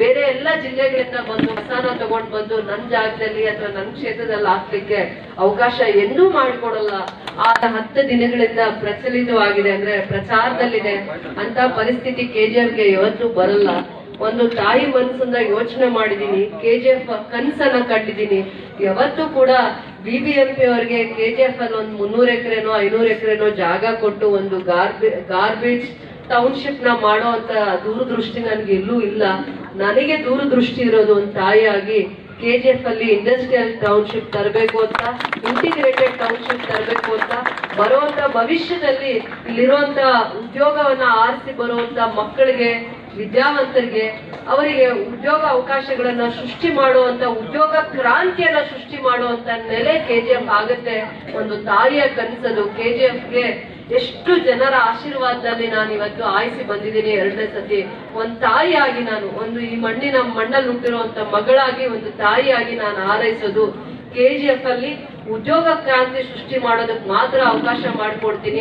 ಬೇರೆ ಎಲ್ಲ ಜಿಲ್ಲೆಗಳಿಂದ ಬಂದು ಮಸಾನ ತಗೊಂಡ್ ಬಂದು ನನ್ನ ಜಾಗದಲ್ಲಿ ಅಥವಾ ನನ್ನ ಕ್ಷೇತ್ರದಲ್ಲಿ ಹಾಕ್ಲಿಕ್ಕೆ ಅವಕಾಶ ಎಂದೂ ಮಾಡಿಕೊಡಲ್ಲ. ಆ ಹತ್ತು ದಿನಗಳಿಂದ ಪ್ರಚಲಿತವಾಗಿದೆ ಅಂದ್ರೆ ಪ್ರಚಾರದಲ್ಲಿದೆ ಅಂತ ಪರಿಸ್ಥಿತಿ ಕೆಜಿಎಫ್ಗೆ ಇವತ್ತು ಬರಲ್ಲ. ಒಂದು ತಾಯಿ ಮನಸ್ಸಿಂದ ಯೋಚನೆ ಮಾಡಿದೀನಿ ಕೆಜಿಎಫ್ ಕನ್ಸನ್ನ ಕಟ್ಟಿದೀನಿ ಯಾವತ್ತೂ ಕೂಡ ಬಿ ಬಿ ಎಂ ಪಿ ಅವರಿಗೆ ಕೆಜಿಎಫ್ ಅಲ್ಲಿ ಒಂದು ಮುನ್ನೂರು ಎಕರೆನೋ ಐನೂರು ಎಕರೆನೋ ಜಾಗ ಕೊಟ್ಟು ಒಂದು ಗಾರ್ಬೆ, ಗಾರ್ಬೇಜ್ ಟೌನ್ಶಿಪ್ನ ಮಾಡೋ ಅಂತ ದೂರದೃಷ್ಟಿ ನನ್ಗೆ ಎಲ್ಲೂ ಇಲ್ಲ. ನನಗೆ ದೂರದೃಷ್ಟಿ ಇರೋದು ಒಂದು ತಾಯಿಯಾಗಿ ಎಫ್ ಅಲ್ಲಿ ಇಂಡಸ್ಟ್ರಿಯಲ್ ಟೌನ್ಶಿಪ್ ತರಬೇಕು ಅಂತ ಇಂಟಿಗ್ರೇಟೆಡ್ ಟೌನ್ಶಿಪ್ ತರಬೇಕು ಅಂತ, ಬರುವಂತ ಭವಿಷ್ಯದಲ್ಲಿ ಇಲ್ಲಿರುವಂತ ಉದ್ಯೋಗವನ್ನ ಆರಿಸಿ ಬರುವಂತ ಮಕ್ಕಳಿಗೆ, ವಿದ್ಯಾವಂತರಿಗೆ, ಅವರಿಗೆ ಉದ್ಯೋಗ ಅವಕಾಶಗಳನ್ನ ಸೃಷ್ಟಿ ಮಾಡುವಂತ, ಉದ್ಯೋಗ ಕ್ರಾಂತಿಯನ್ನ ಸೃಷ್ಟಿ ಮಾಡುವಂತ ನೆಲೆ ಕೆ ಜಿ ಎಫ್ ಆಗುತ್ತೆ. ಒಂದು ತಾಯಿಯ ಕನಸದು ಕೆಜಿಎಫ್ಗೆ ಎಷ್ಟು ಜನರ ಆಶೀರ್ವಾದದಲ್ಲಿ ನಾನು ಇವತ್ತು ಆಯಿಸಿ ಬಂದಿದ್ದೀನಿ ಎರಡನೇ ಸತಿ. ಒಂದ್ ತಾಯಿಯಾಗಿ ನಾನು, ಒಂದು ಈ ಮಣ್ಣಿನ ಮಣ್ಣಲ್ಲಿ ಹುಟ್ಟಿರುವಂತ ಮಗಳಾಗಿ, ಒಂದು ತಾಯಿಯಾಗಿ ನಾನು ಹಾರೈಸೋದು. ಕೆಜಿಎಫ್ ಅಲ್ಲಿ ಉದ್ಯೋಗ ಕ್ರಾಂತಿ ಸೃಷ್ಟಿ ಮಾಡೋದಕ್ಕೆ ಮಾತ್ರ ಅವಕಾಶ ಮಾಡಿಕೊಡ್ತೀನಿ.